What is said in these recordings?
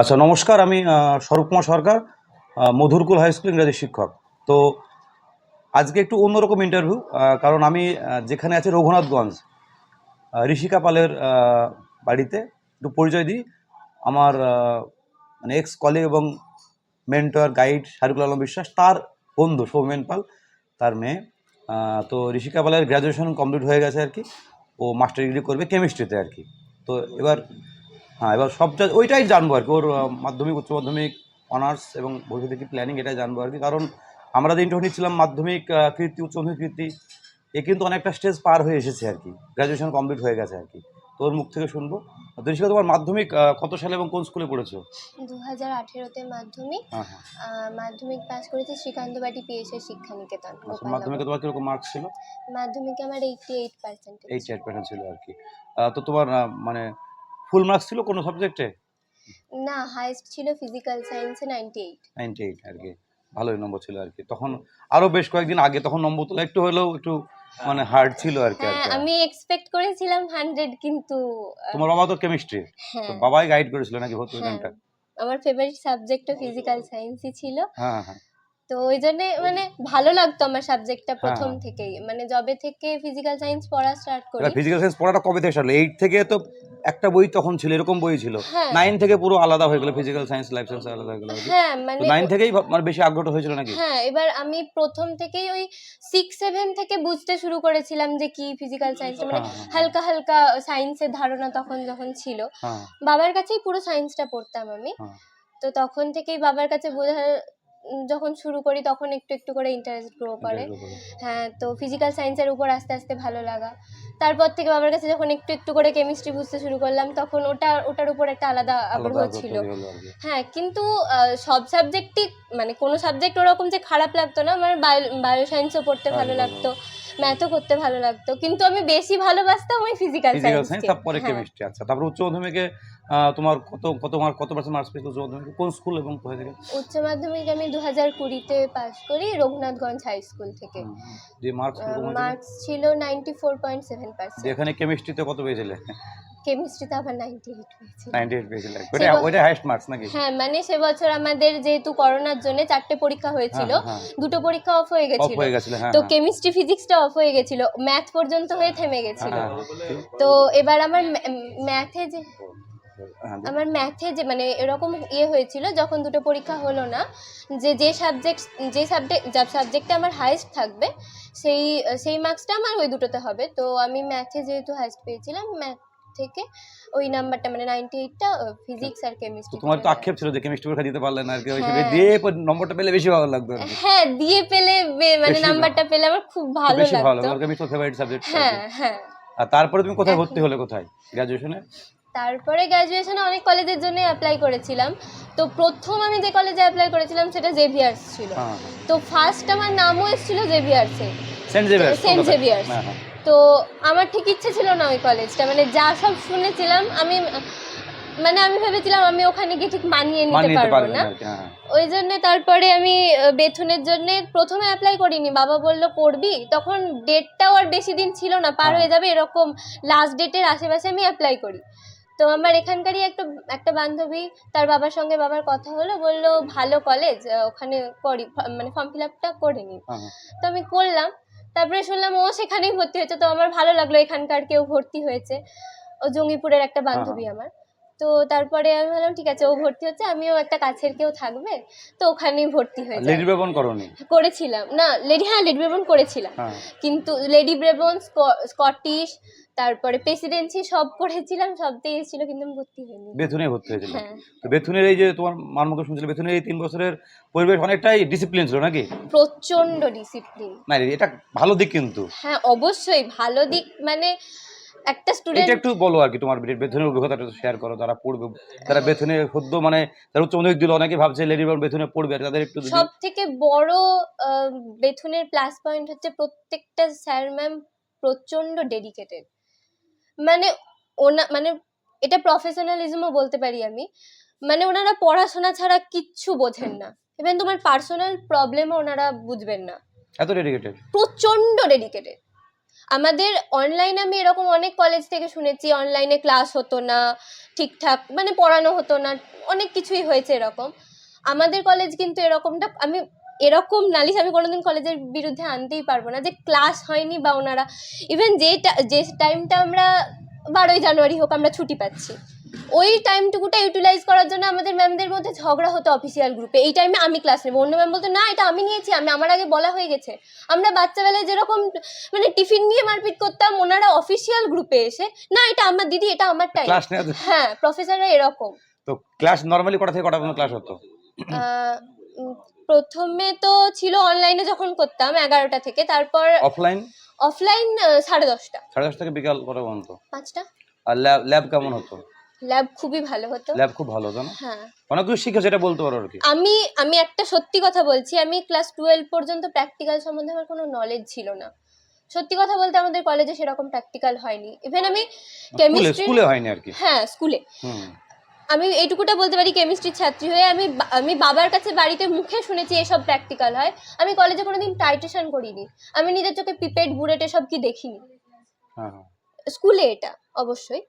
আচ্ছা নমস্কার, আমি স্বরূপ কুমার সরকার মধুরকুল হাই স্কুল ইংরাজি শিক্ষক। তো আজকে একটু অন্যরকম ইন্টারভিউ কারণ আমি যেখানে আছি রঘুনাথগঞ্জ ঋষিকা পালের বাড়িতে একটু পরিচয় দিই। আমার মানে এক্স কলিগ এবং মেন্টর গাইড শারিকুল আলম বিশ্বাস, তার বন্ধু সৌমেন পাল, তার মেয়ে। তো ঋষিকা পালের গ্র্যাজুয়েশন কমপ্লিট হয়ে গেছে আর কি। ও মাস্টার ডিগ্রি করবে কেমিস্ট্রিতে আর কি। তো এবার হ্যাঁ এবার সব ওইটাই জানব আর কি। ওর মাধ্যমিক উচ্চ মাধ্যমিক অনার্স এবং ভবিষ্যতে কি প্ল্যানিং এটাই জানব আর কি। কারণ আমরা যে ইন্টারভিউ নিচ্ছিলাম মাধ্যমিক কীর্তি উচ্চ মাধ্যমিক কীর্তি এ কিন্তু অনেকটা স্টেজ পার হয়ে এসেছে আর কি। গ্র্যাজুয়েশন কমপ্লিট হয়ে গেছে আর কি। তোর মুখ থেকে শুনব। তো তোমার মাধ্যমিক কত সালে এবং কোন স্কুলে পড়েছো? দু হাজার আঠেরোতে মাধ্যমিক। হ্যাঁ হ্যাঁ। মাধ্যমিক পাস করেছি শ্রীকান্তবাটি পিএসএ শিক্ষা নিকেতন আচ্ছা মাধ্যমিকে তোমার কীরকম মার্কস ছিল? মাধ্যমিকে আমার eighty eight percent eight eight percent ছিল আর কি। তো তোমার মানে ফুল মার্কস ছিল কোনো সাবজেক্টে না হাইস্ট ছিল ফিজিক্যাল সায়েন্সে নাইনটি এইট নাইনটি এইট আর কি। ভালোই নম্বর ছিল আর কি। তখন আরও বেশ কয়েকদিন আগে তখন নম্বর তোলা একটু হলেও একটু মানে হার্ড ছিল আর কি হ্যাঁ আমি এক্সপেক্ট করেছিলাম হান্ড্রেড কিন্তু তোমার বাবা তো কেমিস্ট্রি হ্যাঁ। বাবাই গাইড করেছিল নাকি ভর্তি হ্যাঁ। আমার ফেভারিট সাবজেক্টও ফিজিক্যাল সায়েন্সই ছিল। হ্যাঁ হ্যাঁ। তো ওই জন্যে মানে ভালো লাগতো আমার সাবজেক্টটা প্রথম। থেকেই। মানে যবে থেকে ফিজিক্যাল সায়েন্স পড়া স্টার্ট করি। ফিজিক্যাল সায়েন্স পড়াটা কবে থেকে সারলো এইট থেকে তো একটা বই তখন ছিল এরকম বই ছিল। হ্যাঁ। নাইন থেকে পুরো আলাদা হয়ে গেলো ফিজিক্যাল সায়েন্স লাইফ সায়েন্স আলাদা হয়ে গেলো। হ্যাঁ মানে নাইন থেকেই ভাব- মানে বেশি আগ্রহ হয়েছিল নাকি? হ্যাঁ এবার আমি প্রথম থেকেই ওই সিক্স সেভেন থেকে বুঝতে শুরু করেছিলাম যে কি ফিজিক্যাল সায়েন্স মানে হ্যাঁ, হ্যাঁ, হালকা হালকা সায়েন্সের ধারণা তখন যখন ছিল। হ্যাঁ। বাবার কাছেই পুরো সায়েন্সটা পড়তাম আমি। হ্যাঁ। তো তখন থেকেই বাবার কাছে বোঝা যখন শুরু করি তখন একটু একটু করে ইন্টারেস্ট গ্রো করে। হ্যাঁ তো ফিজিক্যাল সায়েন্সের উপর আস্তে আস্তে ভালো লাগা। তারপর থেকে বাবার কাছে যখন একটু একটু করে কেমিস্ট্রি বুঝতে শুরু করলাম তখন ওটা ওটার উপর একটা আলাদা আগ্রহ ছিল। হ্যাঁ কিন্তু সব সাবজেক্টই মানে কোনো সাবজেক্ট ওরকম যে খারাপ লাগতো না আমার বায়ো বায়ো সায়েন্সও পড়তে ভালো ভালো, লাগতো ম্যাথও করতে ভালো লাগতো। কিন্তু আমি বেশি ভালোবাসতাম ওই ফিজিক্যাল সায়েন্স তারপরে কেমিস্ট্রি আচ্ছা তারপর উচ্চ মাধ্যমিকে তোমার কত কত মার্ক কত পার্সেন্ট মার্কস পেয়েছ উচ্চ মাধ্যমিকে? কোন স্কুল এবং কোথা থেকে? উচ্চ মাধ্যমিক আমি দু হাজার কুড়িতে পাস করি রঘুনাথগঞ্জ হাই স্কুল থেকে। যে মার্কস মার্কস ছিল ninety four point seven percent এখানে কেমিস্ট্রিতে কত পেয়েছিলে? কেমিস্ট্রিতে আবার নাইনটি এইট হয়েছিল নাইনটি এইট পেয়েছিলে সেবা- হাইস্ট মার্কস নাকি? হ্যাঁ মানে সে বছর আমাদের যেহেতু করোনার জন্য চারটে পরীক্ষা হয়েছিল হ্যাঁ, দুটো পরীক্ষা অফ হয়ে অফ গেছিল। হয়ে হ্যাঁ তো হ্যাঁ। কেমিস্ট্রি ফিজিক্সটা অফ হয়ে গেছিল। ম্যাথ পর্যন্ত হয়ে থেমে গেছিল। হ্যাঁ, হ্যাঁ, তো এবার আমার ম্যাথে যে হ্যাঁ, আমার ম্যাথে যে মানে এরকম ইয়ে হয়েছিল যখন দুটো পরীক্ষা হলো না যে যে সাবজেক্ট যে সাবজেক্ট যা সাবজেক্টে আমার হাইস্ট থাকবে সেই সেই মার্কসটা আমার ওই দুটোতে হবে। তো আমি ম্যাথে যেহেতু হাইস্ট পেয়েছিলাম ম্যাথ থেকে ওই নাম্বারটা মানে নাইনটি এইটটা ফিজিক্স আর কেমিস্ট্রি তোমার তো আক্ষেপ ছিল যে কেমিস্ট্রি পরীক্ষা দিতে পারলে না আর কি ওই হ্যাঁ। দিয়ে নম্বরটা পেলে বেশি ভালো লাগতো হ্যাঁ দিয়ে পেলে মানে নাম্বারটা পেলে আমার খুব ভালো বেশি ভালো লাগতো। আমার কেমিস্ট্রি ফেভারিট সাবজেক্ট হ্যাঁ হ্যাঁ। আর তারপরে তুমি কোথায় ভর্তি হলে কোথায়? গ্র্যাজুয়েশনে তারপরে গ্র্যাজুয়েশনে অনেক কলেজের জন্য অ্যাপ্লাই করেছিলাম। তো প্রথম আমি যে কলেজে অ্যাপ্লাই করেছিলাম সেটা জেভিয়ার্স ছিল। হ্যাঁ। তো ফার্স্ট আমার নামও এসেছিল জেভিয়ার্সে সেন্ট জেভিয়ার্স। হ্যাঁ হ্যাঁ। তো আমার ঠিক ইচ্ছে ছিল না ওই কলেজটা মানে যা সব শুনেছিলাম আমি মানে আমি ভেবেছিলাম আমি ওখানে গিয়ে ঠিক মানিয়ে নিতে পারব না। কি, হ্যাঁ ওই জন্য তারপরে আমি বেথুনের জন্য প্রথমে অ্যাপ্লাই করিনি। বাবা বলল করবি? তখন ডেটটাও আর বেশি দিন ছিল না পার হ্যাঁ। হয়ে যাবে এরকম লাস্ট ডেটের আশেপাশে আমি অ্যাপ্লাই করি। তো আমার এখানকারই একটা একটা বান্ধবী তার বাবার সঙ্গে বাবার কথা হলো বলল ভালো কলেজ ওখানে করি মানে ফর্ম ফিল আপটা করে নি হ্যাঁ, হ্যাঁ। তো আমি করলাম তারপরে শুনলাম ও সেখানেই ভর্তি হয়েছে। তো আমার ভালো লাগল এখানকার কেউ ভর্তি হয়েছে। ও জঙ্গিপুরের একটা বান্ধবী আমার। তো তারপরে আমি ভাবলাম ঠিক আছে ও ভর্তি হচ্ছে আমিও একটা কাছের কেউ থাকবে। তো ওখানেই ভর্তি হয়ে যাই লেডি বেবন করনি? করেছিলাম। না লেডি হ্যাঁ লেডি ব্রেবন করেছিলাম। হ্যাঁ। কিন্তু লেডি ব্রেবন স্কটিশ তারপরে প্রেসিডেন্সি সব করেছিলাম সবতেই এসেছিল কিন্তু আমি ভর্তি হইনি বেথুনে ভর্তি হয়েছিল। হ্যাঁ। তো বেথুনের এই যে তোমার মার মুখে শুনছিলে বেথুনের এই তিন বছরের পরিবেশ অনেকটাই ডিসিপ্লিন ছিল নাকি? প্রচণ্ড ডিসিপ্লিন না এটা ভালো দিক কিন্তু। হ্যাঁ অবশ্যই ভালো দিক মানে একটা স্টুডেন্ট এটা একটু বলো আর কি তোমার বেতনের অভিজ্ঞতাটা শেয়ার করো যারা পড়বে যারা বেথুনে সদ্য মানে যারা উচ্চ মাধ্যমিক দিল অনেকে ভাবছে লেডি বেবন বেতনে পড়বে আর তাদের একটু সব থেকে বড় আহ, বেথুনের প্লাস পয়েন্ট হচ্ছে প্রত্যেকটা স্যার ম্যাম প্রচণ্ড ডেডিকেটেড মানে ওনা মানে এটা প্রফেশনালিজমও বলতে পারি আমি। মানে ওনারা পড়াশোনা ছাড়া কিচ্ছু বোঝেন না। ইভেন তোমার পার্সোনাল প্রবলেমও ওনারা বুঝবেন না। এত ডেডিকেটেড প্রচণ্ড ডেডিকেটেড আমাদের অনলাইনে আমি এরকম অনেক কলেজ থেকে শুনেছি অনলাইনে ক্লাস হতো না, ঠিকঠাক মানে পড়ানো হতো না, অনেক কিছুই হয়েছে এরকম। আমাদের কলেজ কিন্তু এরকমটা, আমি এরকম নালিশ আমি কোনোদিন কলেজের বিরুদ্ধে আনতেই পারব না যে ক্লাস হয়নি বা ওনারা ইভেন যে টা- যে টাইমটা আমরা বারোই জানুয়ারি হোক আমরা ছুটি পাচ্ছি। ওই টাইমটুকুটা ইউটিলাইজ করার জন্য আমাদের ম্যামদের মধ্যে ঝগড়া হতো অফিসিয়াল গ্রুপে এই টাইমে আমি ক্লাস নেব। অন্য ম্যাম বলতো না এটা আমি নিয়েছি আমি আমার আগে বলা হয়ে গেছে। আমরা বাচ্চাবেলায় যেরকম মানে টিফিন নিয়ে মারপিট করতাম ওনারা অফিসিয়াল গ্রুপে এসে না এটা আমার দিদি এটা আমার টাইম হ্যাঁ প্রফেসররা এরকম। তো ক্লাস নর্মালি কটা থেকে কটা পর্যন্ত ক্লাস হতো? প্রথমে তো ছিল অনলাইনে যখন করতাম এগারোটা থেকে তারপর অফলাইন অফলাইন সাড়ে দশটা। সাড়ে দশ থেকে বিকাল কটা পর্যন্ত? পাঁচটা। আর ল্যাব ল্যাব কেমন হতো? ল্যাব খুবই ভালো হতো। ল্যাব খুব ভালো হতো না? হ্যাঁ। অনেক কিছু শিখেছে এটা বলতে পারো আর কি। আমি আমি একটা সত্যি কথা বলছি আমি ক্লাস টুয়েলভ পর্যন্ত প্র্যাকটিক্যাল সম্বন্ধে আমার কোনো নলেজ ছিল না। সত্যি কথা বলতে আমাদের কলেজে সেরকম প্র্যাকটিক্যাল হয়নি। ইভেন আমি কেমিস্ট্রি স্কুলে হয়নি আর কি। হ্যাঁ স্কুলে আমি এইটুকুটা বলতে পারি কেমিস্ট্রির ছাত্রী হয়ে আমি আমি বাবার কাছে বাড়িতে মুখে শুনেছি এসব প্র্যাকটিক্যাল হয়। আমি কলেজে কোনোদিন টাইটেশন করিনি। আমি নিজের চোখে পিপেট বুলেট এসব কি দেখিনি। হ্যাঁ হ্যাঁ। স্কুলে এটা অবশ্যই।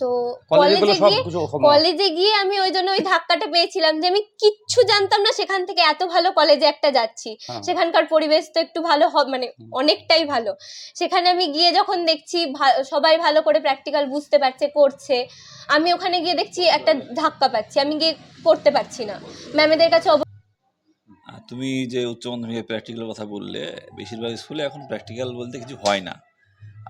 তো কলেজে গিয়ে কলেজে গিয়ে আমি ওই জন্য ওই ধাক্কাটা পেয়েছিলাম যে আমি কিচ্ছু জানতাম না সেখান থেকে এত ভালো কলেজে একটা যাচ্ছি। হ্যাঁ। সেখানকার পরিবেশ তো একটু ভালো মানে অনেকটাই ভালো। সেখানে আমি গিয়ে যখন দেখছি সবাই ভালো করে প্র্যাকটিক্যাল বুঝতে পারছে করছে আমি ওখানে গিয়ে দেখছি একটা ধাক্কা পাচ্ছি আমি গিয়ে করতে পারছি না। ম্যামেদের কাছে তুমি যে উচ্চ মাধ্যমিকের প্র্যাকটিক্যালের কথা বললে বেশিরভাগ স্কুলে এখন প্র্যাকটিক্যাল বলতে কিছু হয় না।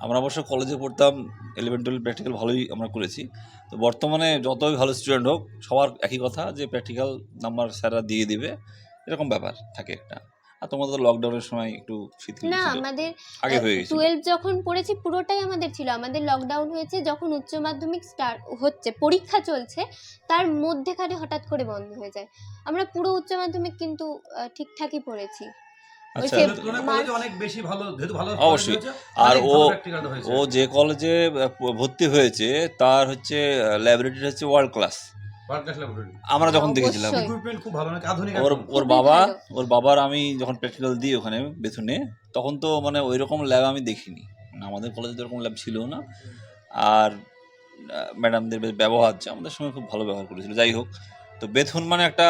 আমরা অবশ্য কলেজে পড়তাম ইলেভেন টুয়েলভ প্র্যাকটিক্যাল ভালোই আমরা করেছি। তো বর্তমানে যতই ভালো স্টুডেন্ট হোক সবার একই কথা যে প্র্যাকটিক্যাল নাম্বার স্যাররা দিয়ে দিবে এরকম ব্যাপার থাকে একটা। আর তোমাদের তো লকডাউনের সময় একটু শিথিল না আমাদের আগে হয়ে যখন পড়েছি পুরোটাই আমাদের ছিল। আমাদের লকডাউন হয়েছে যখন উচ্চ মাধ্যমিক স্টার্ট হচ্ছে পরীক্ষা চলছে তার মধ্যেখানে হঠাৎ করে বন্ধ হয়ে যায়। আমরা পুরো উচ্চ মাধ্যমিক কিন্তু ঠিকঠাকই পড়েছি। অবশ্যই। আর ও- ও যে কলেজে ভর্তি হয়েছে তার হচ্ছে ল্যাবরেটরি হচ্ছে ওয়ার্ল্ড ক্লাস আমরা যখন দেখেছিলাম। অবশ্যই। ইকুইপমেন্ট খুব ভালো নাকি আধুনিক ওর ওর বাবা ওর বাবার আমি যখন প্র্যাকটিক্যাল দিই ওখানে বেথুনে তখন তো মানে ওই রকম ল্যাব আমি দেখিনি। মানে আমাদের কলেজে তো ওরকম ল্যাব ছিল না। আর ম্যাডামদের বেশ ব্যবহার যে আমাদের সঙ্গে খুব ভালো ব্যবহার করেছিল। যাই হোক তো বেথুন মানে একটা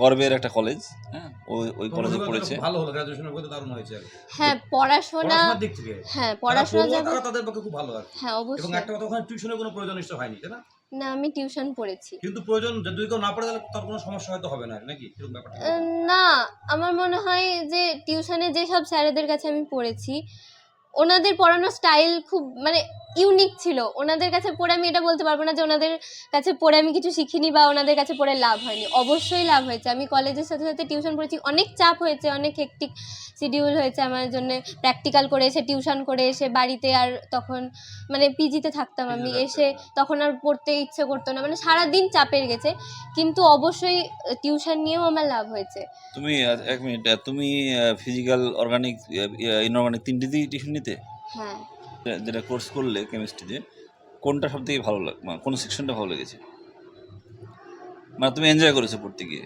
গর্বের একটা কলেজ হ্যাঁ? ওই ওই কলেজে পড়েছে। ভালো হলো গ্রাজুয়েশনের দারুণ হয়েছে হ্যাঁ পড়াশোনা দিক থেকে হ্যাঁ পড়াশোনা যাবে তাদের পক্ষে খুব ভালো আর। হ্যাঁ এবং একটা কথা ওখানে টিউশনের কোনো প্রয়োজন নিশ্চয় হয়নি তাই না? না আমি টিউশন পড়েছি। কিন্তু প্রয়োজন যদি কেউ না পড়ে তাহলে তার কোনো সমস্যা হয়তো হবে না নাকি? এরকম ব্যাপারটা। না আমার মনে হয় যে টিউশনে যেসব স্যারেদের কাছে আমি পড়েছি ওনাদের পড়ানোর স্টাইল খুব মানে ইউনিক ছিল। ওনাদের কাছে পড়ে আমি এটা বলতে পারব না যে ওনাদের কাছে পড়ে আমি কিছু শিখিনি বা ওনাদের কাছে পড়ে লাভ হয়নি। অবশ্যই লাভ হয়েছে। আমি কলেজের সাথে সাথে টিউশন পড়েছি। অনেক চাপ হয়েছে অনেক হেকটিক শিডিউল হয়েছে আমার জন্য। প্র্যাকটিক্যাল করে এসে টিউশন করে এসে বাড়িতে আর তখন মানে পিজিতে থাকতাম আমি। এসে তখন আর পড়তে ইচ্ছে করতো না। মানে সারাদিন চাপের গেছে। কিন্তু অবশ্যই টিউশন নিয়েও আমার লাভ হয়েছে। তুমি এক মিনিট তুমি ফিজিক্যাল অর্গানিক ইনঅর্গানিক তিনটিতেই টিউশন নিতে? হ্যাঁ। যেটা কোর্স করলে কেমিস্ট্রিতে কোনটা সব থেকে ভালো লাগ মানে কোন সেকশনটা ভালো লেগেছে? মানে তুমি এনজয় করেছ পড়তে গিয়ে?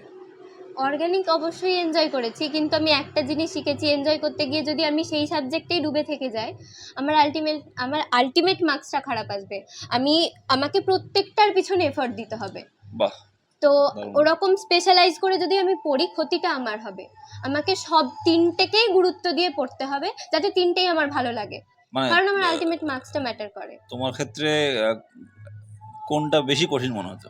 অর্গানিক অবশ্যই এনজয় করেছি কিন্তু আমি একটা জিনিস শিখেছি এনজয় করতে গিয়ে যদি আমি সেই সাবজেক্টেই ডুবে থেকে যাই আমার আলটিমেট আমার আলটিমেট মার্কসটা খারাপ আসবে। আমি আমাকে প্রত্যেকটার পিছনে এফর্ট দিতে হবে। বাহ! তো ওরকম স্পেশালাইজ করে যদি আমি পড়ি ক্ষতিটা আমার হবে। আমাকে সব তিনটেকেই গুরুত্ব দিয়ে পড়তে হবে যাতে তিনটেই আমার ভালো লাগে। মানে কারণ আমার আলটিমেট মার্কসটা ম্যাটার করে। তোমার ক্ষেত্রে কোনটা বেশি কঠিন মনে হতো?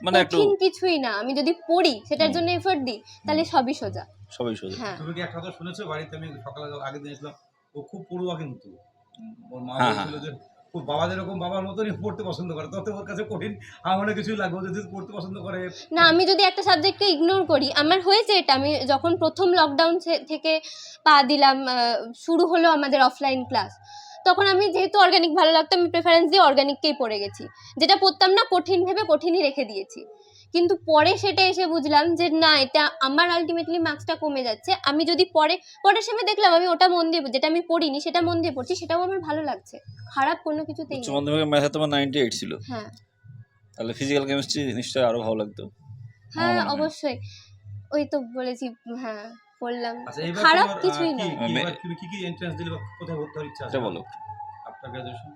মানে একটু কঠিন কিছুই না। আমি যদি পড়ি সেটার জন্য এফর্ট দিই তাহলে সবই সোজা। সবই সোজা। হ্যাঁ। তুমি কি একটা কথা শুনেছো? বাড়িতে আমি সকালে আগে দিয়েছিলাম ও খুব পড়ুয়া কিন্তু। ওর মা হ্যাঁ, বলছিল যে খুব বাবা যেরকম বাবার মতনই পড়তে পছন্দ করে, তত ওর কাছে কঠিন, আমার কিছুই লাগবে যদি পড়তে পছন্দ করে। না, আমি যদি একটা সাবজেক্টকে ইগনোর করি, আমার হয়েছে এটা, আমি যখন প্রথম লকডাউন থেকে পা দিলাম শুরু হলো আমাদের অফলাইন ক্লাস তখন আমি যেহেতু অর্গানিক ভালো লাগতো, আমি প্রেফারেন্স দিয়ে অর্গানিককেই পড়ে গেছি। যেটা পড়তাম না, কঠিন ভেবে কঠিনই রেখে দিয়েছি। কিন্তু পরে সেটা এসে বুঝলাম যে না এটা আমার আলটিমেটলি মার্কসটা কমে যাচ্ছে। আমি যদি পরে পরের সময় দেখলাম আমি ওটা মন দিয়ে যেটা আমি পড়িনি সেটা মন দিয়ে পড়ছি সেটাও আমার ভালো লাগছে। খারাপ কোনো কিছুতেই উচ্চ। মাধ্যমিকের ম্যাথে তোমার নাইনটি এইট ছিল। হ্যাঁ। তাহলে ফিজিক্যাল কেমিস্ট্রি নিশ্চয়ই আরও ভালো লাগতো। হ্যাঁ অবশ্যই। ওই তো বলেছি হ্যাঁ পড়লাম আচ্ছা খারাপ কিছুই না কি কি এন্ট্রান্স দিলে কোথায় ভর্তি হওয়ার ইচ্ছা আছে? বলো। আফটার গ্রাজুয়েশন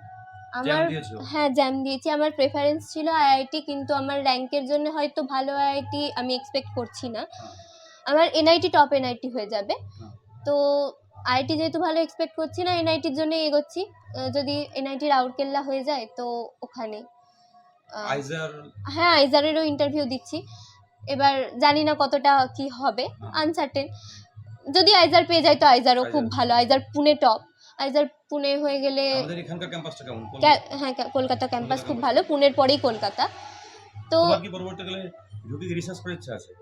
আমার হ্যাঁ জ্যাম দিয়েছি। আমার প্রেফারেন্স ছিল আইআইটি কিন্তু আমার র্যাঙ্কের জন্য হয়তো ভালো আইআইটি আমি এক্সপেক্ট করছি না। হ্যাঁ। আমার এনআইটি টপ এনআইটি হয়ে যাবে। হ্যাঁ। তো আইআইটি যেহেতু ভালো এক্সপেক্ট করছি না এনআইটির জন্য এগোচ্ছি। যদি এনআইটি রাউরকেল্লা হয়ে যায় তো ওখানে। হ্যাঁ আইজারেরও ইন্টারভিউ দিচ্ছি। এবার জানি না কতটা কি হবে। হ্যাঁ। আনসার্টেন যদি আইজার পেয়ে যায় তো আইজারও খুব ভালো। IISER Pune top IISER Pune হয়ে গেলে আমাদের এখানকার ক্যাম্পাসটা কেমন? হ্যাঁ কলকাতা ক্যাম্পাস খুব ভালো পুনের পরেই কলকাতা। তো কি পরবর্তীকালে ঢুকে রিসার্চ করার ইচ্ছা আছে?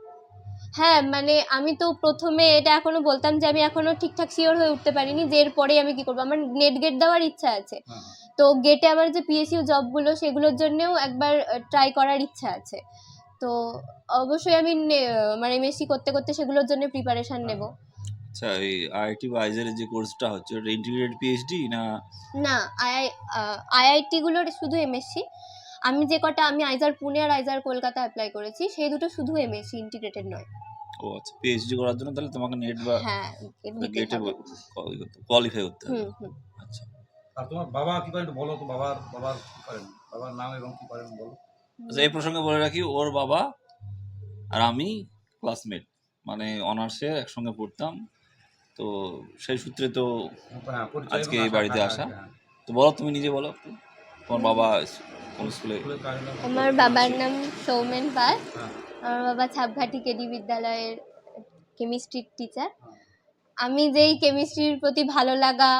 হ্যাঁ মানে আমি তো প্রথমে এটা এখনও বলতাম যে আমি এখনও ঠিকঠাক শিওর হয়ে উঠতে পারিনি যে এরপরে আমি কি করব। আমার নেট গেট দেওয়ার ইচ্ছা আছে। হ্যাঁ তো গেটে আমার যে পিএসইউ জবগুলো সেগুলোর জন্যও একবার ট্রাই করার ইচ্ছা আছে। তো অবশ্যই আমি মানে এমএসসি করতে করতে সেগুলোর জন্য প্রিপারেশান নেব। আচ্ছা এই আইআইটি বা আইজারের যে কোর্সটা হচ্ছে ওটা ইন্টিগ্রেটেড পিএইচডি না? না আই আইআইটিগুলোর শুধু এমএসসি আমি যে কটা আমি আইজার পুনে আর আইজার কলকাতা অ্যাপ্লাই করেছি সেই দুটো শুধু এমএসসি ইন্টিগ্রেটেড নয়। ও আচ্ছা পিএইচডি করার জন্য তাহলে তোমাকে নেট বা হ্যাঁ গেটে কোয়ালিফাই করতে হবে। আচ্ছা। আর তোমার বাবা কি করেন একটু বলো তো বাবার বাবার কি করেন? বাবার নাম এবং কি করেন বলো? আচ্ছা এই প্রসঙ্গে বলে রাখি ওর বাবা আর আমি ক্লাসমেট মানে অনার্সে একসঙ্গে পড়তাম। তো সেই সূত্রে তো হ্যাঁ আজকে এই বাড়িতে আসা? তো বলো তুমি নিজে বলো তোমার বাবা কোন স্কুলে আমার বাবার নাম সৌমেন পাল। হ্যাঁ, আমার বাবা ছাপঘাটি কেডি বিদ্যালয়ের কেমিস্ট্রির টিচার হ্যাঁ। আমি যেই কেমিস্ট্রির প্রতি ভালো লাগা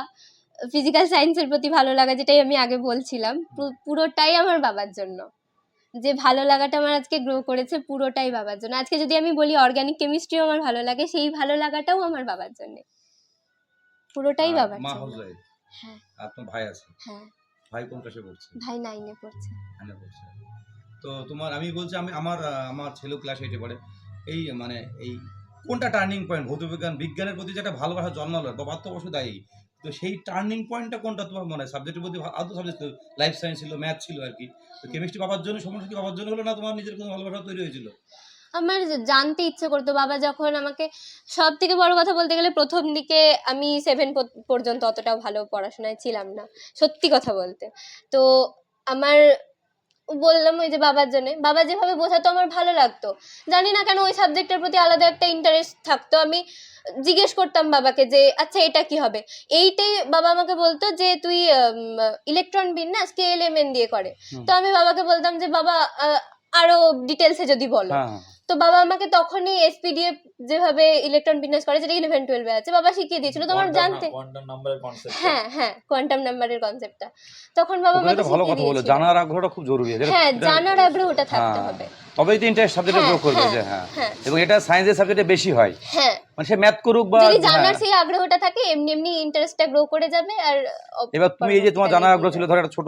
ফিজিক্যাল সায়েন্সের প্রতি ভালো লাগা যেটাই আমি আগে বলছিলাম পুরোটাই আমার বাবার জন্য। যে ভালো লাগাটা আমার আজকে গ্রো করেছে পুরোটাই বাবার জন্য। আজকে যদি আমি বলি অর্গানিক কেমিস্ট্রিও আমার ভালো লাগে সেই ভালো লাগাটাও আমার বাবার জন্য। পুরোটাই বাবার মা জন্য। হ্যাঁ। আর তোমার ভাই আছে? হ্যাঁ। ভাই কোন ক্লাসে পড়ছে? ভাই নাইনে পড়ছে। নাইনে পড়ছে। তো তোমার আমি বলছি আমি আমার আমার ছেলে ক্লাস এইটে পড়ে। এই মানে এই কোনটা টার্নিং পয়েন্ট ভৌতবিজ্ঞান বিজ্ঞানের প্রতি যে একটা ভালোবাসা জন্মালো তো অবশ্যই দায়ী। তো সেই টার্নিং পয়েন্টটা কোনটা তোমার মনে হয়? সাবজেক্টের প্রতি আদৌ সাবজেক্ট লাইফ সায়েন্স ছিল ম্যাথ ছিল আর কি। তো কেমিস্ট্রি পাওয়ার জন্য সমস্যা কি বাবার জন্য হলো না তোমার নিজের কোনো ভালোবাসা তৈরি হয়েছিল? আমার জানতে ইচ্ছে করতো। বাবা যখন আমাকে সব থেকে বড় কথা বলতে গেলে প্রথম দিকে আমি সেভেন পর্যন্ত অতটা ভালো পড়াশোনায় ছিলাম না, সত্যি কথা বলতে। তো আমার বললাম ওই যে বাবার জন্য। বাবা যেভাবে বোঝাতো আমার ভালো লাগতো। জানি না কেন ওই সাবজেক্টের প্রতি আলাদা একটা ইন্টারেস্ট থাকতো। আমি জিজ্ঞেস করতাম বাবাকে যে আচ্ছা এটা কি হবে? এইটাই বাবা আমাকে বলতো যে তুই ইলেকট্রন বিন্যাস কে এল এম এন দিয়ে করে। তো আমি বাবাকে বলতাম যে বাবা আরও ডিটেলসে যদি বলো। হ্যাঁ হ্যাঁ। তো বাবা আমাকে তখনই এসপিডিএফ যেভাবে ইলেকট্রন বিন্যাস করে যেটা ইলেভেন টুয়েলভে আছে বাবা শিখিয়ে দিয়েছিল। তোমার জানতে কোয়ান্টাম নাম্বারের কনসেপ্ট হ্যাঁ হ্যাঁ কোয়ান্টাম নাম্বারের কনসেপ্টটা তখন বাবা আমাকে ভালো কথা বলে জানার আগ্রহটা খুব জরুরি হ্যাঁ জানার আগ্রহটা থাকতে হ্যাঁ। হবে। তবেই তো ইন্টারেস্ট সাবজেক্টে হ্যাঁ, গ্রো করবে হ্যাঁ, যে হ্যাঁ। হ্যাঁ। এবং এটা সায়েন্সের সাবজেক্টে বেশি হয়। হ্যাঁ মানে সে ম্যাথ করুক বা যদি জানার হ্যাঁ। সেই আগ্রহটা থাকে এমনি এমনি ইন্টারেস্টটা গ্রো করে যাবে আর এবার তুমি এই যে তোমার জানার আগ্রহ ছিল ধরো একটা ছোট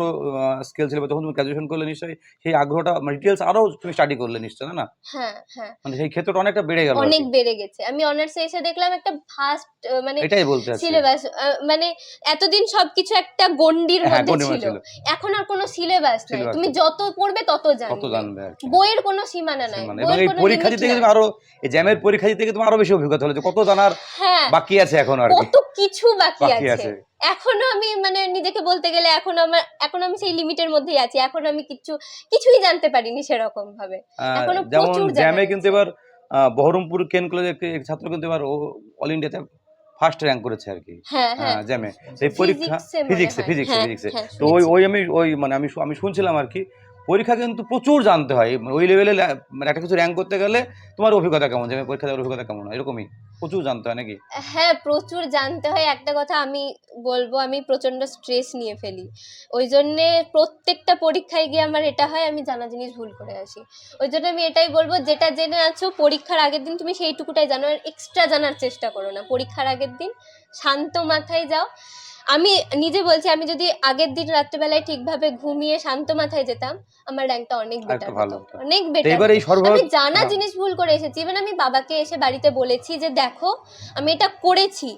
স্কেল ছিল তুমি গ্রাজুয়েশন করলে নিশ্চয়ই সেই আগ্রহটা মানে ডিটেলস আরও তুমি স্টাডি করলে না? হ্যাঁ হ্যাঁ। মানে সেই ক্ষেত্রটা অনেকটা বেড়ে গেল অনেক বেড়ে গেছে। আমি অনার্সে এসে দেখলাম একটা ফাস্ট মানে এটাই বলতে সিলেবাস মানে এতদিন সবকিছু একটা গন্ডির হ্যাঁ মধ্যে ছিল। এখন আর কোনো সিলেবাস নাই। তুমি যত পড়বে তত জানবে। বইয়ের কোনো সীমানা নাই। মানে বইয়ের পরীক্ষা দিতে গেলে আরও এই জ্যামের পরীক্ষা দিতে গিয়ে তোমার আরও বেশি অভিজ্ঞতা হলো যে কত জানার হ্যাঁ। বাকি আছে এখন আর কত কিছু বাকি আছে। এখনও আমি মানে নিজেকে বলতে গেলে এখন আমার এখন আমি সেই লিমিটের মধ্যেই আছি। এখন আমি কিছু কিছুই জানতে পারিনি সেরকম ভাবে। এখনও যেমন প্রচুর জ্যামে কিন্তু এবার বহরমপুর কেন কলেজের এক ছাত্র কিন্তু এবার অল ইন্ডিয়াতে ফার্স্ট র্যাঙ্ক করেছে আর কি। হ্যাঁ হ্যাঁ। জ্যামে এই পরীক্ষা ফিজিক্সে ফিজিক্সে হ্যাঁ, ফিজিক্সে হ্যাঁ, তো ওই ওই আমি ওই মানে আমি আমি শুনছিলাম আর কি পরীক্ষা কিন্তু প্রচুর জানতে হয়। ওই লেভেলে মানে একটা কিছু র্যাঙ্ক করতে গেলে তোমার অভিজ্ঞতা কেমন? যে পরীক্ষা অভিজ্ঞতা কেমন এরকমই। প্রচুর জানতে হয় নাকি? হ্যাঁ প্রচুর জানতে হয়। একটা কথা আমি বলব, আমি প্রচণ্ড স্ট্রেস নিয়ে ফেলি। ওই জন্যে প্রত্যেকটা পরীক্ষায় গিয়ে আমার এটা হয়, আমি জানা জিনিস ভুল করে আসি। ওই জন্য আমি এটাই বলব, যেটা জেনে আছো, পরীক্ষার আগের দিন তুমি সেইটুকুটাই জানো। আর এক্সট্রা জানার চেষ্টা করো না। পরীক্ষার আগের দিন শান্ত মাথায় যাও। আমি নিজে বলছি আমি যদি আগের দিন রাত্রেবেলায় ঠিকভাবে ঘুমিয়ে শান্ত মাথায় যেতাম আমার র্যাঙ্কটা অনেক বেটার হতো। অনেক বেটার এবার এই আমি জানা হ্যাঁ। জিনিস ভুল করে এসেছি। ইভেন আমি বাবাকে এসে বাড়িতে বলেছি যে দেখো আমি এটা করেছি।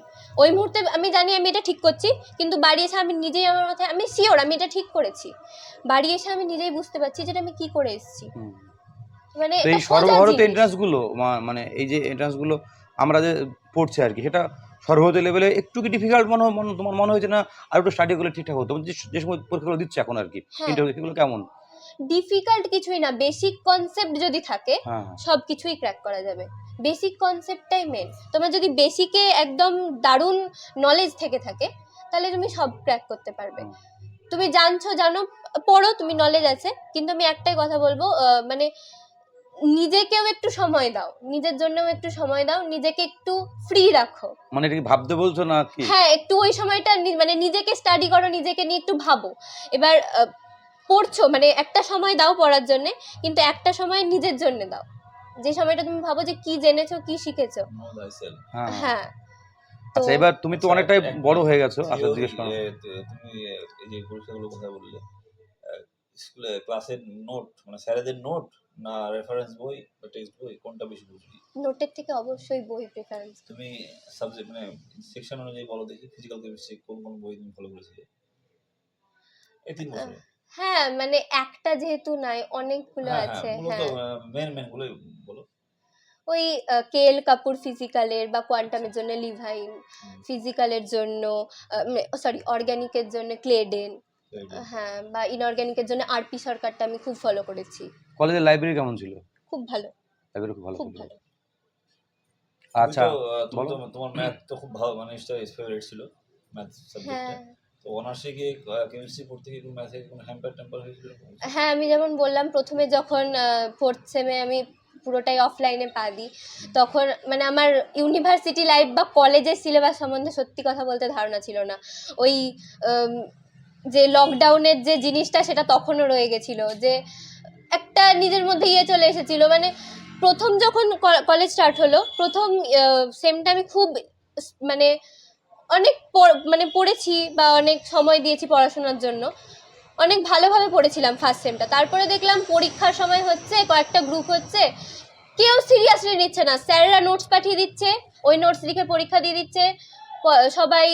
ওই মুহূর্তে আমি জানি আমি এটা ঠিক করছি কিন্তু বাড়ি এসে আমি নিজেই আমার মাথায় আমি শিওর আমি এটা ঠিক করেছি। বাড়ি এসে আমি নিজেই বুঝতে পারছি যে এটা আমি কি করে এসেছি। মানে এই এটা সোজা সর্বভারত জিনিস। এন্ট্রান্সগুলো মানে এই যে এন্ট্রান্সগুলো আমরা যে পড়ছি আর কি সেটা সর্বভারতীয় লেভেলে একটু কি ডিফিকাল্ট মনে হয়- মনে তোমার মনে হয়েছে না আর একটু স্টাডি করলে ঠিকঠাক হতো? যে সময় পরীক্ষাগুলো দিচ্ছে এখন আর কি হ্যাঁ। ইন্টারভিউ সেগুলো কেমন? ডিফিকাল্ট কিছুই না বেসিক কনসেপ্ট যদি থাকে হ্যাঁ হ্যাঁ। সব কিছুই ক্র্যাক করা যাবে। বেসিক কনসেপ্টটাই মেন তোমার যদি বেসিকে একদম দারুণ নলেজ থেকে থাকে তাহলে তুমি সব ক্র্যাক করতে পারবে। তুমি জানছো জানো পড়ো তুমি নলেজ আছে কিন্তু আমি একটাই কথা বলব মানে নিজেকেও একটু সময় দাও নিজের জন্যও একটু সময় দাও নিজেকে একটু ফ্রি রাখো। মানে এটা কি ভাবতে বলছো না কি? হ্যাঁ একটু ওই সময়টা নি- মানে নিজেকে স্টাডি করো নিজেকে নিয়ে একটু ভাবো। এবার আহ, পড়ছো মানে একটা সময় দাও পড়ার জন্য কিন্তু একটা সময় নিজের জন্য দাও। যে সময়টা তুমি ভাবো যে কি জেনেছো কি শিখেছো। Know thyself। হ্যাঁ। হ্যাঁ তো আচ্ছা এবার তুমি তো আচ্ছা, অনেকটাই এক- বড় হয়ে গেছো আচ্ছা জিজ্ঞেস করো। এ, তে- তুমি এ, এই যে পরীক্ষাগুলোর কথা বললে আহ, স্কুলে ক্লাসের নোট মানে স্যারেদের নোট না রেফারেন্স বই বা টেক্সট বই কোনটা বেশি বুঝলি নোটের থেকে অবশ্যই বই প্রেফারেন্স তুমি সাবজেক্ট মানে সেকশন অনুযায়ী বলো দেখি ফিজিক্যাল কেমিস্ট্রি কোন কোন বই তুমি ফলো করেছিলে এই তিন বছরে। হ্যাঁ মানে একটা যেহেতু নাই অনেকগুলো হ্যাঁ আছে হ্যাঁ মূলত হ্যাঁ। মেন মেন গুলোই বলো। ওই কে এল কাপুর ফিজিক্যালের বা কোয়ান্টামের জন্য লিভাইন ফিজিক্যালের জন্য সরি অর্গ্যানিকের জন্য ক্লেডেন। হ্যাঁ বা ইনঅর্গ্যানিকের জন্য আরপি সরকারটা আমি খুব ফলো করেছি। কলেজের লাইব্রেরি কেমন ছিল? খুব ভালো। লাইব্রেরি খুব ভালো খুব ভালো। আচ্ছা তুমি তো, আহ, তুমি বলো। তো- তোমার ম্যাথ তো খুব ভালো মানে ফেভারিট ছিল ম্যাথ সাবজেক্টটা হ্যাঁ। তো অনার্সে গিয়ে কেমিস্ট্রি পড়তে গিয়ে ম্যাথে কোনো হ্যাম্পার ট্যাম্পার হয়েছিল? হ্যাঁ আমি যেমন বললাম প্রথমে যখন ফোর্থ সেমে আমি পুরোটাই অফলাইনে পা দিই তখন মানে আমার ইউনিভার্সিটি লাইফ বা কলেজের সিলেবাস সম্বন্ধে সত্যি কথা বলতে ধারণা ছিল না। ওই যে লকডাউনের যে জিনিসটা সেটা তখনও রয়ে গেছিল, যে একটা নিজের মধ্যে ইয়ে চলে এসেছিল। মানে প্রথম যখন কলেজ স্টার্ট হলো, প্রথম সেমটা আমি খুব মানে অনেক মানে পড়েছি বা অনেক সময় দিয়েছি পড়াশোনার জন্য। অনেক ভালোভাবে পড়েছিলাম ফার্স্ট সেমটা তারপরে দেখলাম পরীক্ষার সময় হচ্ছে, কয়েকটা গ্রুপ হচ্ছে, কেউ সিরিয়াসলি নিচ্ছে না। স্যারেরা নোটস পাঠিয়ে দিচ্ছে, ওই নোটস লিখে পরীক্ষা দিয়ে দিচ্ছে সবাই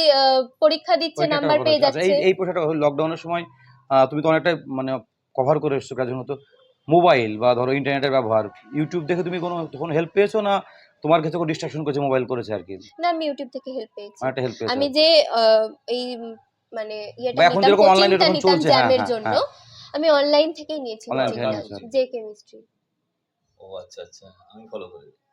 পরীক্ষা দিচ্ছে একটা নাম্বার পেয়ে আচ্ছা, যাচ্ছে। এই এই প্রশ্নটা লকডাউনের সময় তুমি তো অনেকটা মানে কভার করে এসছো কাজের মতো। মোবাইল বা ধরো ইন্টারনেটের ব্যবহার ইউটিউব দেখে তুমি কোনো কোনো হেল্প পেয়েছ না তোমার ক্ষেত্রে কোনো ডিস্ট্রাকশন করেছে মোবাইল করেছে আর কি? না আমি ইউটিউব থেকে হেল্প পেয়েছি। অনেকটা হেল্প পেয়েছ। আমি যে এই মানে ইয়েটা এখন যেরকম কোচিংটা যেরকম চলছে, হ্যাঁ, জ্যামের হ্যাঁ, জন্য হ্যাঁ। আমি অনলাইন থেকেই নিয়েছি কোচিংটা যে কেমিস্ট্রি ও আচ্ছা আচ্ছা আমি ফলো করি। হ্যাঁ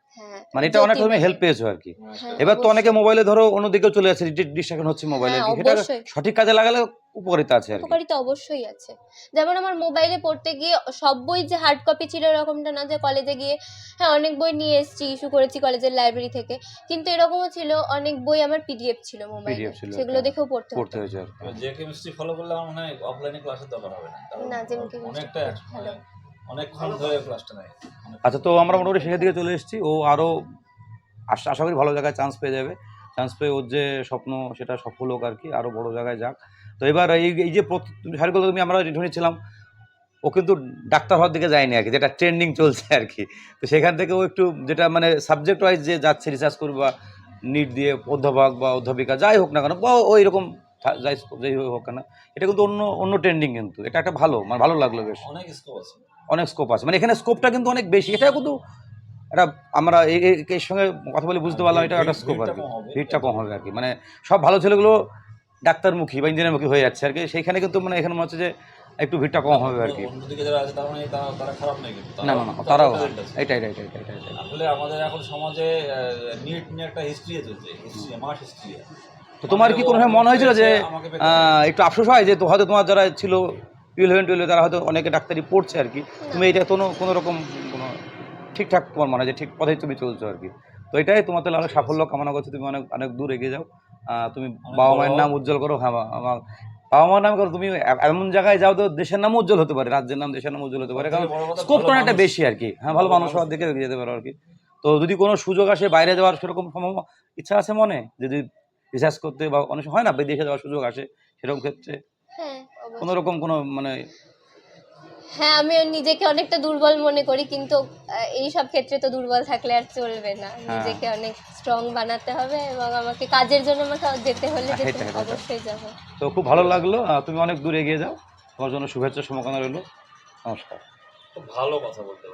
মানে এটা অনেকটা তুমি হেল্প পেয়েছ আর কি। হ্যাঁ, এবার তো অনেকে মোবাইলে ধরো অন্যদিকেও চলে যাচ্ছে ডিস্ট্রাকশন হচ্ছে মোবাইলে হ্যাঁ, সেটা অবশ্যই। সঠিক কাজে লাগালে উপকারিতা আছে আর কি। উপকারিতা অবশ্যই আছে। যেমন আমার মোবাইলে পড়তে গিয়ে সব বই যে হার্ড কপি ছিল এরকমটা না যে কলেজে গিয়ে হ্যাঁ অনেক বই নিয়ে এসেছি ইস্যু করেছি কলেজের লাইব্রেরি থেকে। কিন্তু এরকমও ছিল অনেক বই আমার পিডিএফ ছিল মোবাইলে সেগুলো হ্যাঁ। দেখেও পড়তে পড়তে হয়েছে আর যে কেমিস্ট্রি ফলো করলে আমার মনে হয় অফলাইনে ক্লাসের দরকার হবে না। না, যে chemistry অনেকটা ভালো। অনেকক্ষণ ধরে ক্লাসটা আচ্ছা তো আমরা মোটামুটি শেষের দিকে চলে এসেছি। ও আরও আশা করি ভালো জায়গায় চান্স পেয়ে যাবে। চান্স পেয়ে ওর যে স্বপ্ন, সেটা সফল হোক আর কি আরও বড় জায়গায় যাক। তো এবার এই এই যে প্রত- তুমি আমরা শুনেছিলাম ও কিন্তু ডাক্তার হওয়ার দিকে যায়নি আর কি, যেটা ট্রেন্ডিং চলছে আর কি। তো সেখান থেকে ও একটু যেটা মানে সাবজেক্ট ওয়াইজ যে যাচ্ছে রিসার্চ করবে বা নিট দিয়ে অধ্যাপক বা অধ্যাপিকা, যাই হোক না কেন, বা ওই রকম যাই যাই হোক না এটা কিন্তু অন্য অন্য ট্রেন্ডিং কিন্তু। এটা একটা ভালো মানে ভালো লাগল বেশ। অনেক স্কোপ আছে। অনেক স্কোপ আছে। মানে এখানে স্কোপটা কিন্তু অনেক বেশি। এটা কিন্তু এটা আমরা এর সঙ্গে কথা বলে বুঝতে পারলাম এটা একটা স্কোপ আর কি। হবে। ভিড়টা কম হবে আর কি। মানে সব ভালো ছেলেগুলো ডাক্তারমুখী বা ইঞ্জিনিয়ারমুখী হয়ে যাচ্ছে আর কি। সেইখানে কিন্তু মানে এখানে মনে হচ্ছে যে একটু ভিড়টা কম হবে আর কি। মানে না না না তারাও-। এটাই এটাই এটাই এটাই আসলে আমাদের এখন সমাজে নিট নিয়ে একটা হিস্ট্রি চলছে। হিস্ট্রি মাস হিস্ট্রি তো তোমার কি কোনো সময় মনে হয়েছিল যে একটু আফসোস হয় যে তো হয়তো তোমার যারা ছিল ইলেভেন টুয়েলভে তারা হয়তো অনেকে ডাক্তারি পড়ছে আর কি? তুমি এটা কোনো কোনো রকম কোনো ঠিকঠাক তোমার মনে হয় যে ঠিক পথেই তুমি চলছো আর কি? তো এটাই তোমার তাহলে অনেক সাফল্য কামনা করছ, তুমি অনেক অনেক দূর এগিয়ে যাও। তুমি বাবা মায়ের নাম উজ্জ্বল করো হ্যাঁ আমার বাবা মার নাম করো, তুমি এমন জায়গায় যাও তো দেশের নাম উজ্জ্বল হতে পারে, রাজ্যের নাম, দেশের নাম উজ্জ্বল হতে পারে, কারণ স্কোপটা অনেকটা বেশি আর কি। হ্যাঁ ভালো মানুষ। হওয়ার দিকে এগিয়ে যেতে পারো আর কি। তো যদি কোনো সুযোগ আসে বাইরে যাওয়ার সেরকম ইচ্ছা আছে মনে? যদি রিসার্চ করতে বা অনেক হয় না বিদেশে যাওয়ার সুযোগ আসে সেরকম ক্ষেত্রে হ্যাঁ। কোনো রকম কোনো মানে হ্যাঁ আমি নিজেকে অনেকটা দুর্বল মনে করি কিন্তু আহ, এই সব ক্ষেত্রে তো দুর্বল থাকলে আর চলবে না হ্যাঁ। নিজেকে অনেক স্ট্রং বানাতে হবে এবং আমাকে কাজের জন্য আমাকে যেতে হলে হ্যাঁ। অবশ্যই যাব তো খুব ভালো লাগল তুমি অনেক দূর এগিয়ে যাও তোমার জন্য শুভেচ্ছা শুভকামনা রইল নমস্কার খুব ভালো কথা বলতে